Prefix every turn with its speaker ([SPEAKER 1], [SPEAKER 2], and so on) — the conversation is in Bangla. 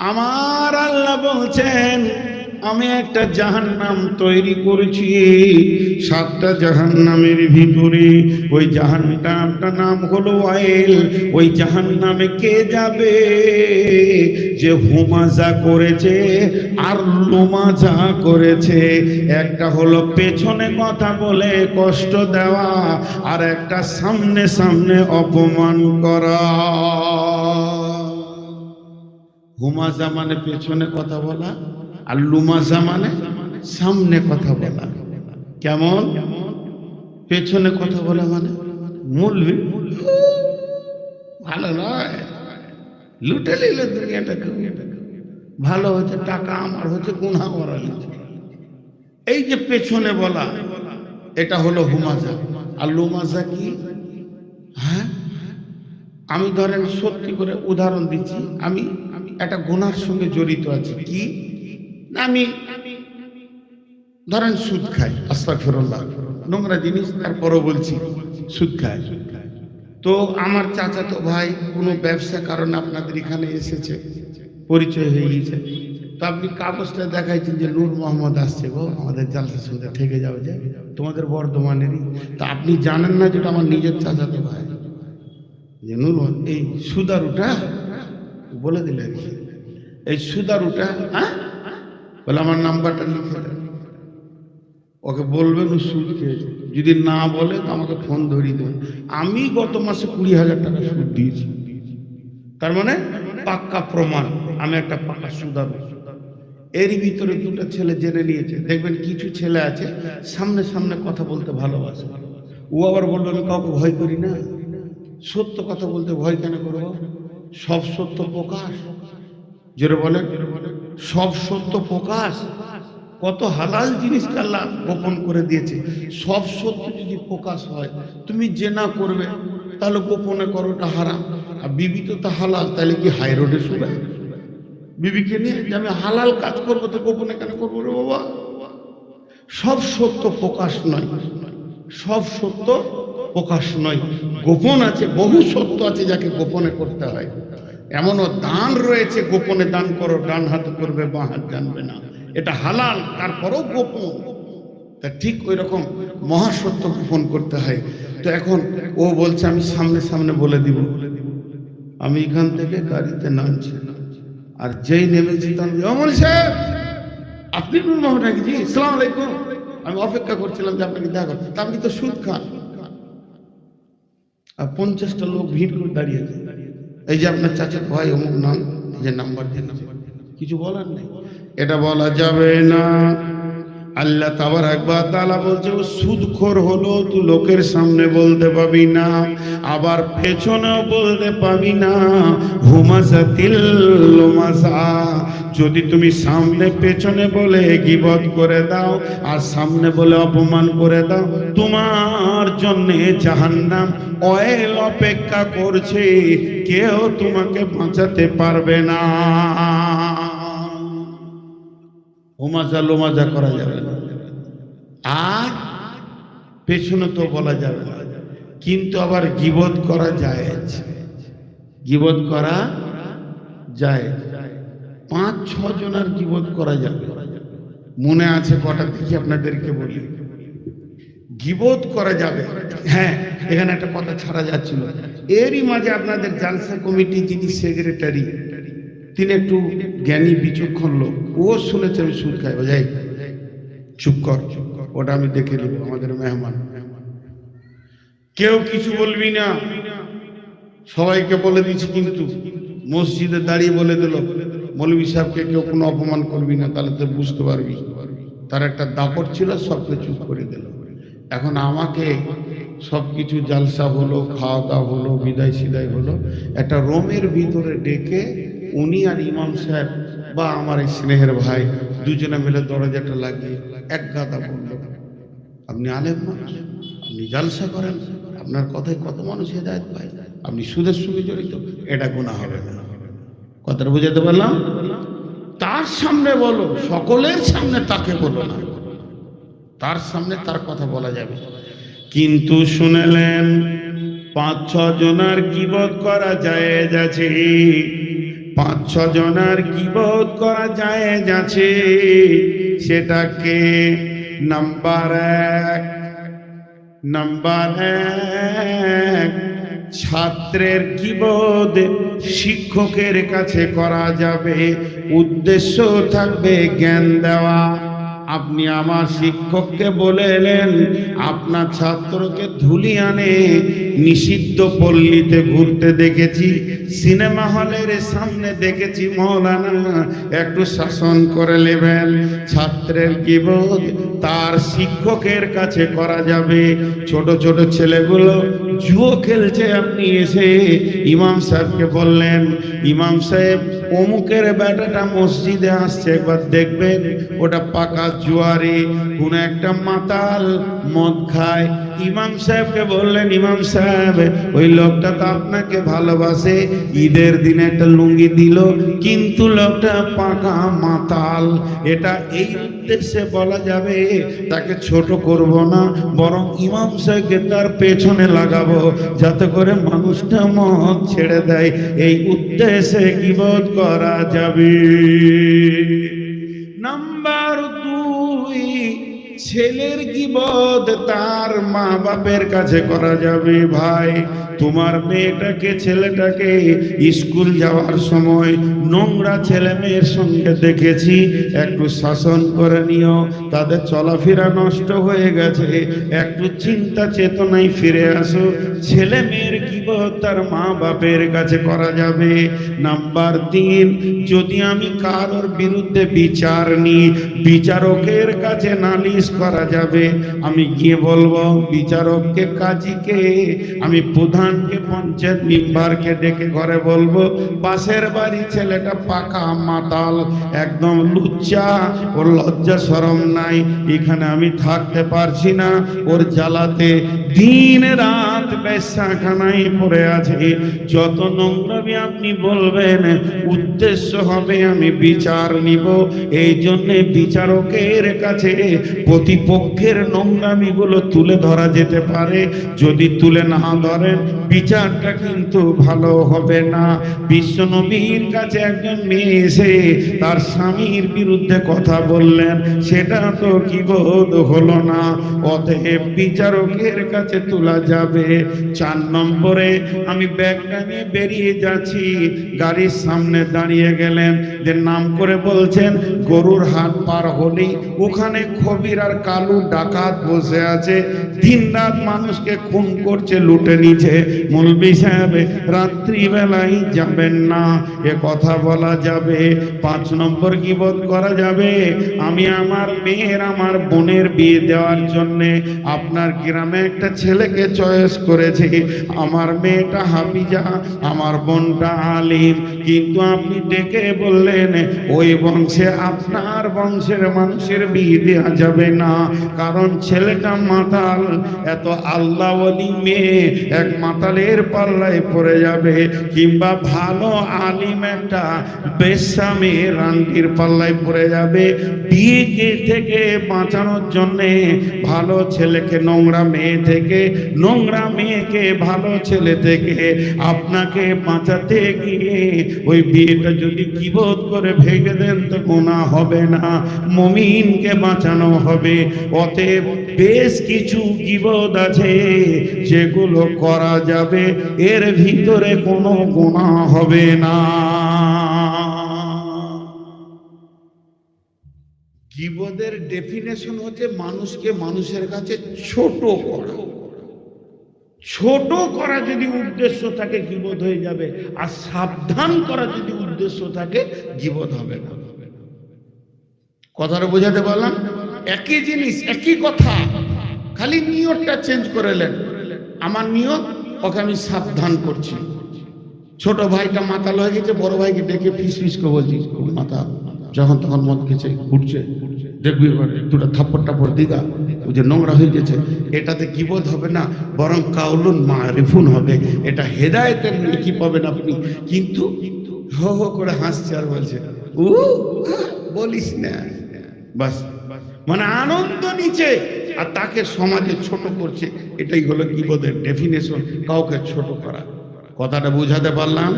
[SPEAKER 1] আমার আল্লাহ বলছেন, আমি একটা জাহান্নাম তৈরি করেছি। সাতটা জাহান্নামের ভিতরে ওই জাহান্নামটা নাম হলো ওয়াইল। ওই জাহান্নামে কে যাবে? যে হুমাজা করেছে আর লোমাজা করেছে। একটা হলো পেছনে কথা বলে কষ্ট দেওয়া আর একটা সামনে সামনে অপমান করা। হুমাজা মানে পেছনে কথা বলা আর লুমাজা মানে সামনে কথা বলা। কেমন? পেছনে কথা বলা মানে? মূলবি ভালো নয়। লুটে নিল দুনিয়াটাকে ভালো হচ্ছে টাকা, আমার হচ্ছে গুণা করা এই যে পেছনে বলা, এটা হলো হুমাজা আর লুমাজা কি? হ্যাঁ? আমি ধরেন সত্যি করে উদাহরণ দিচ্ছি। আমি একটা গুনার সঙ্গে জড়িত আছি। কি? আমি ধরেন সুদ খাই আস্তা আস্তাগফিরুল্লাহ। নোংরা জিনিস, তারপরও বলছি, সুদ খাই। তো আমার চাচাতো ভাই কোনো ব্যবসা কারণে আপনাদের এখানে এসেছে, পরিচয় হয়ে গেছে তো আপনি কাগজটা দেখাইছেন যে নূর মোহাম্মদ আসছে গো, আমাদের জালসা সুদে থেকে যাবে যে, তোমাদের বর্ধমানেরই। তা আপনি জানেন না যেটা আমার নিজের চাচাতো ভাই? যে নূর এই সুদারুটা বলে দিলে। এই সুদারুটা হ্যাঁ? বলে, আমার নাম্বারটা দেন ওকে বলবেন সুদ খেয়েছে। যদি না বলে, তো আমাকে ফোন ধরিয়ে দেবেন। আমি গত মাসে কুড়ি হাজার টাকা সুদ দিয়েছি। তার মানে পাক্কা প্রমাণ, আমি একটা পাক্কা সুদারু। এরই ভিতরে দুটো ছেলে জেনে নিয়েছে। দেখবেন কিছু ছেলে আছে, সামনে সামনে কথা বলতে ভালোবাসে। ও আবার বলবে, আমি কাউকে ভয় করি না। সত্য কথা বলতে ভয় কেন করব? সব সত্য প্রকাশ। যেটা বলে সব সত্য প্রকাশ। কত হালাল জিনিসকে আল্লাহ গোপন করে দিয়েছে। সব সত্য যদি প্রকাশ হয়, তুমি যে না করবে, তাহলে গোপনে করোটা হারাম। আর বিবি তো তা হালাল, তাহলে কি হাই রোডে শুবে? বিবিকে নিয়ে যে আমি হালাল কাজ করব, তো গোপনে কেন করব রে বাবা? সব সত্য প্রকাশ নয়। সব সত্য প্রকাশ নয়। গোপন আছে, বহু সত্য আছে যাকে গোপনে করতে হয়। এমনও দান রয়েছে, গোপনে দান করো, ডান হাত করবে, বাঁ হাত জানবে না। এটা হালাল, তারপরেও গোপন। তা ঠিক ওই রকম মহাসত্য গোপন করতে হয়। তো এখন ও বলছে, আমি সামনে সামনে বলে দিব। আমি এখান থেকে গাড়িতে নামছি। আর যেই নেমেছি অমল সাহেব, আপনি নূর ইসলাম আলাইকুম। আমি অপেক্ষা করছিলাম যে আপনাকে দেখা তা আপনি তো সুদ খান। পঞ্চাশটা লোক ভিড় করে দাঁড়িয়েছে এই যে আপনার চাচার ভাই অমুক নাম যে নাম্বার দিয়ে নাম্বার কিছু বলার নেই? এটা বলা যাবে না। আল্লাহ তাবার একবার তালা বলছে, ও সুদখোর হলো, তুই লোকের সামনে বলতে পাবি না, আবার পেছনেও বলতে পাবি না। হুমাসা তিল্লুমাসা যদি তুমি সামনে পেছনে বলে গিবত করে দাও, আর সামনে বলে অপমান করে দাও, তোমার জন্য জাহান্নাম অয়েল অপেক্ষা করছে, কেউ তোমাকে বাঁচাতে পারবে না। হোমাজা লোমাজা করা যাবে না। আর পেছনে তো বলা যাবে না। কিন্তু আবার গিবত করা যায় গিবত করা যায় পাঁচ ছ জনের গিবত করা যাবে। মনে আছে কটা দেখি আপনাদেরকে বলি। গিবত করা যাবে। হ্যাঁ এখানে একটা কথা ছাড়া যাচ্ছিল। এরই মাঝে আপনাদের জালসা কমিটি যিনি সেক্রেটারি তিনি একটু জ্ঞানী, বিচক্ষণ লোক। ও শুনেছে আমি সুদ খাই। যাই চুপ কর। ওটা আমি দেখে নেব, আমাদের মেহমান। কেউ কিছু বলবি না। সবাইকে বলে দিচ্ছি কিন্তু মসজিদে দাঁড়িয়ে বলে দিল মৌলবী সাহেবকে কেউ কোনো অপমান করবি না, তাহলে তো বুঝতে পারবি। তার একটা দাপট ছিল, সবকে চুপ করে দিল। এখন আমাকে সব কিছু জালসা হলো, খাওয়া দাওয়া হলো, বিদায় সিদায় হলো, একটা রোমের ভিতরে ডেকে উনি আর ইমাম সাহেব বা আমার এই স্নেহের ভাই দুজনে মিলে দরজাটা লাগিয়ে এক গাদা বলল, আপনি আলেম মানুষ, আপনি জালসা করেন, আপনার কথায় কত মানুষ হেদায়ত পায়, আপনি সুদের সঙ্গে জড়িত, এটা গোনা হবে না। কথাটা বুঝাতে পারলাম? তার সামনে বলো, সকলের সামনে তাকে বলো না। তার সামনে তার কথা বলা যাবে। কিন্তু শুনেলেন পাঁচ ছ জনার গিবত করা যায় যাচ্ছে পাঁচ, ছ জনার কিবোধ করা যায় যাচ্ছে? সেটাকে নাম্বার এক নাম্বার এক, ছাত্রের কিবোধ শিক্ষকের কাছে করা যাবে? উদ্দেশ্য থাকবে জ্ঞান দেওয়া। আপনি আমার শিক্ষককে বলে এলেন, আপনার ছাত্রকে ধুলিয়ানে নিষিদ্ধ পল্লীতে ঘুরতে দেখেছি, সিনেমা হলের সামনে দেখেছি মৌলানা। একটু শাসন করে নেবেন, ছাত্রের জীবন তার শিক্ষকের কাছে করা যাবে। ছোট ছোট ছেলেগুলো জুয়ো খেলছে আপনি এসে। ইমাম সাহেবকে বললেন, ইমাম সাহেব, অমুকের বেটাটা মসজিদে আসছে, একবার দেখবেন, ওটা পাকা জুয়ারি, কোনো একটা মাতাল মদ খায়। ইমাম সাহেবকে বললেন, ইমাম সাহেব ওই লোকটা তো আপনাকে ভালোবাসে। ঈদের দিনে একটা লুঙ্গি দিল, কিন্তু লোকটা পাকা মাতাল। এটা এই উদ্দেশ্যে বলা যাবে, তাকে ছোট করব না, বরং ইমাম সাহেবকে তার পেছনে লাগাবো, যাতে করে মানুষটা মদ ছেড়ে দেয়। এই উদ্দেশ্যে কিবোধ করা যাবে। নাম্বার দুই ছেলের গিবদ তার মা বাপের কাছে করা যাবে ভাই? তোমার মেয়েটাকে, ছেলেটাকে স্কুল যাওয়ার সময় নোংরা ছেলে মেয়ের সঙ্গে দেখেছি। একটু শাসন করে নিও, তাদের চলাফেরা নষ্ট হয়ে গেছে। একটু চিন্তা চেতনায় ফিরে আসো। ছেলে মেয়ের গিবদ তার মা বাপের কাছে করা যাবে? নাম্বার তিন, যদি আমি কারোর বিরুদ্ধে বিচার নিই, বিচারকের কাছে নালিশ করা যাবে। আমি গিয়ে বলব, বিচারককে কাজীকে আমি প্রধানকে পঞ্চায়েত মেম্বারকে ডেকে ঘরে বলব, পাশের বাড়ি ছেলেটা পাকা মাতাল, একদম লুচ্চা, ওর লজ্জা সরম নাই, এখানে আমি থাকতে পারছি না, ওর জ্বালাতে দিন রাত বেশাখানায় পড়ে আছে। যত নোংরামি আপনি বলবেন, উদ্দেশ্য হবে আমি বিচার নিব। এই জন্যে বিচারকের কাছে প্রতিপক্ষের নোংরামিগুলো তুলে ধরা যেতে পারে। যদি তুলে না ধরেন বিচারটা কিন্তু ভালো হবে না। বিশ্বনবীর কাছে একজন মেয়ে এসে তার স্বামীর বিরুদ্ধে কথা বললেন, সেটা তো কি বোধ হলো না। অতএব বিচারকের কাছে তোলা যাবে। চার নম্বরে আমি ব্যাগটা নিয়ে বেরিয়ে যাচ্ছি। গাড়ির সামনে দাঁড়িয়ে গেলেন, যে নাম করে বলছেন, গরুর হাত পার হলেই ওখানে খবির আর কালু ডাকাত বসে আছে। দিন রাত মানুষকে খুন করছে, লুটে নিচ্ছে। মৌলবি সাহেব রাত্রিবেলায় যাবেন না। এ কথা বলা যাবে। পাঁচ নম্বর কি বোধ করা যাবে। আমি আমার মেয়ের, আমার বোনের বিয়ে দেওয়ার জন্যে আপনার গ্রামে একটা ছেলেকে চয়েস করেছি। আমার মেয়েটা হাফিজা, আমার বোনটা আলিম। কিন্তু আপনি ডেকে বললেন, ওই বংশে আপনার বংশের মানুষের বিয়ে দেওয়া যাবে না। কারণ ছেলেটা মাতাল, এত আল্লাহ মেয়ে, এক মাতালের পাল্লায় পড়ে যাবে কিংবা ভালো আলিম একটা মেয়ে রান্ডির পাল্লায় পড়ে যাবে। বিয়েকে থেকে বাঁচানোর জন্যে ভালো ছেলেকে, নোংরা মেয়ে থেকে, নোংরা মেয়েকে, ভালো ছেলে থেকে আপনাকে বাঁচাতে গিয়ে ওই বিয়েটা যদি কিবোধ করে ভেঙে দেন তো গোনা হবে না। মমিনকে বাঁচানো হবে। অতএব বেশ কিছু কিবোধ আছে যেগুলো করা যাবে, এর ভিতরে কোনো গোনা হবে না। জীবদের ডেফিনেশন হচ্ছে মানুষকে মানুষের কাছে ছোট করা। ছোট করা যদি উদ্দেশ্য থাকে গিবদ হয়ে যাবে। আর সাবধান করা যদি উদ্দেশ্য থাকে জীবদ হবে না। কথাটা বোঝাতে পারলাম? একই জিনিস, একই কথা। খালি নিয়তটা চেঞ্জ করেলেন আমার নিয়ত ওকে আমি সাবধান করছি। ছোট ভাইটা মাতাল হয়ে গেছে, বড় ভাইকে ডেকে ফিস ফিস করে বলছি মাথা যখন তখন মদ খেয়েছে, ঘুরছে, দেখবি এবার, দুটা থাপ্পড় টাপড় দিগা ও যে নোংরা হয়ে গেছে, এটাতে কিবোধ হবে না, বরং কাউলুন মা রেফুন হবে, এটা হেদায়েতের নেকি পাবেন আপনি। কিন্তু হো হো করে হাসছে আর বলছে ও বলিস না। বাস মানে আনন্দ নিচে। আর তাকে সমাজে ছোট করছে, এটাই হলো বিপদের ডেফিনেশন কাউকে ছোট করা। কথাটা বুঝাতে পারলাম?